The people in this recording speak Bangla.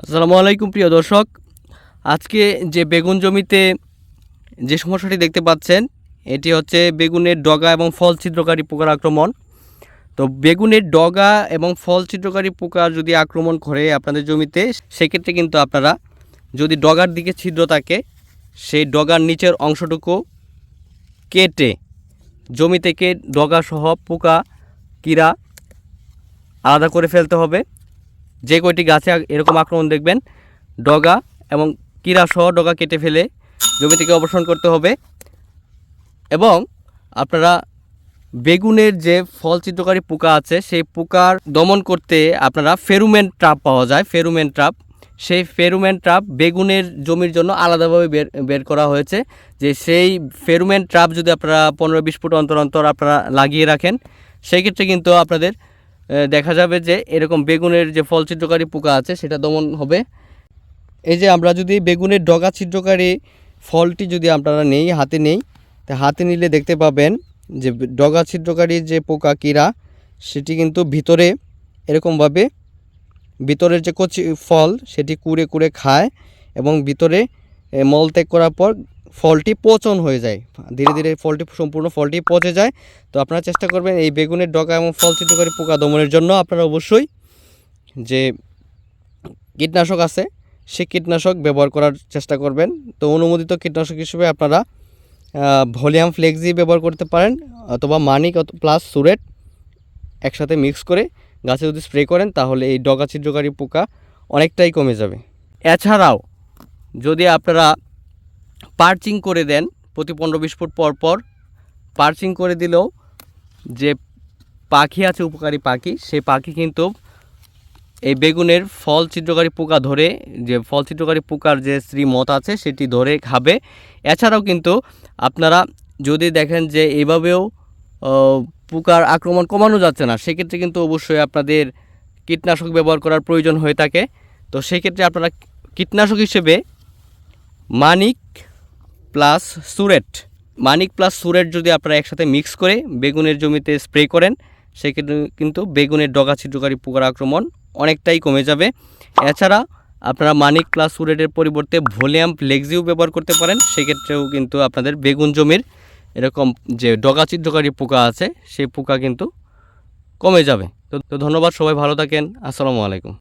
আসসালামু আলাইকুম, প্রিয় দর্শক। আজকে যে বেগুন জমিতে যে সমস্যাটি দেখতে পাচ্ছেন, এটি হচ্ছে বেগুনের ডগা এবং ফল ছিদ্রকারী পোকার আক্রমণ। তো বেগুনের ডগা এবং ফল ছিদ্রকারী পোকা যদি আক্রমণ করে আপনাদের জমিতে, সেক্ষেত্রে কিন্তু আপনারা যদি ডগার দিকে ছিদ্র থাকে, সেই ডগার নিচের অংশটুকু কেটে জমি থেকে ডগাসহ পোকা, কীরা আলাদা করে ফেলতে হবে। যে কয়টি গাছে এরকম আক্রমণ দেখবেন? ডগা এবং সহ ডগা কেটে ফেলে জমি থেকে অবসান করতে হবে। এবং আপনারা বেগুনের যে ফল চিত্রকারী পোকা আছে, সেই পোকার দমন করতে আপনারা ফেরুমেন ট্রাপ পাওয়া যায়, ফেরুমেন ট্রাপ। সেই ফেরুমেন ট্রাপ বেগুনের জমির জন্য আলাদাভাবে বের বের করা হয়েছে যে সেই ফেরুমেন ট্রাপ যদি আপনারা পনেরো বিশ ফুট অন্তর অন্তর আপনারা লাগিয়ে রাখেন, সেই ক্ষেত্রে কিন্তু আপনাদের দেখা যাবে যে এরকম বেগুনের যে ফল ছিদ্রকারী পোকা আছে, সেটা দমন হবে। এই যে আমরা যদি বেগুনের ডগা ছিদ্রকারী ফলটি যদি আপনারা নেই, হাতে নেই, তা হাতে নিলে দেখতে পাবেন যে ডগা ছিদ্রকারী যে পোকা কীরা, সেটি কিন্তু ভিতরে এরকমভাবে ভিতরের যে কচি ফল, সেটি কুড়ে কুড়ে খায় এবং ভিতরে মল ত্যাগ করার পর ফলটি পচন হয়ে যায়। ধীরে ধীরে ফলটি সম্পূর্ণ ফলটি পচে যায়। তো আপনারা চেষ্টা করবেন এই বেগুনের ডগা এবং ফল ছিদ্রকারী পোকা দমনের জন্য। আপনারা অবশ্যই যে কীটনাশক আছে, সেই কীটনাশক ব্যবহার করার চেষ্টা করবেন। তো অনুমোদিত কীটনাশক হিসেবে আপনারা ভলিউম ফ্লেক্সি ব্যবহার করতে পারেন অথবা মানিক প্লাস সুরেট একসাথে মিক্স করে গাছে যদি স্প্রে করেন, তাহলে এই ডগা ছিদ্রকারী পোকা অনেকটাই কমে যাবে। এছাড়াও যদি আপনারা পার্চিং করে দেন, প্রতি পনেরো বিশ ফুট পর পর পার্চিং করে দিলেও যে পাখি আছে, উপকারী পাখি, সেই পাখি কিন্তু এই বেগুনের ফল ছিদ্রকারী পোকা ধরে, যে ফল ছিদ্রকারী পোকার যে শ্রীমত আছে, সেটি ধরে খাবে। এছাড়াও কিন্তু আপনারা যদি দেখেন যে এভাবেও পোকার আক্রমণ কমানো যাচ্ছে না, সেক্ষেত্রে কিন্তু অবশ্যই আপনাদের কীটনাশক ব্যবহার করার প্রয়োজন হয়ে থাকে। তো সেক্ষেত্রে আপনারা কীটনাশক হিসেবে মানিক প্লাস সুরেট মানিক প্লাস সুরেট যদি আপনারা একসাথে মিক্স করে বেগুনের জমিতে স্প্রে করেন, সেক্ষেত্রে কিন্তু বেগুনের ডগা, ছিদ্রকারী পোকার আক্রমণ অনেকটাই কমে যাবে। এছাড়া আপনারা মানিক প্লাস সুরেটের পরিবর্তে ভলিউম লেগজিও ব্যবহার করতে পারেন, সেক্ষেত্রেও কিন্তু আপনাদের বেগুন জমির এরকম যে ডগা, ছিদ্রকারী পোকা আছে, সেই পোকা কিন্তু কমে যাবে। তো ধন্যবাদ, সবাই ভালো থাকেন। আসসালামু আলাইকুম।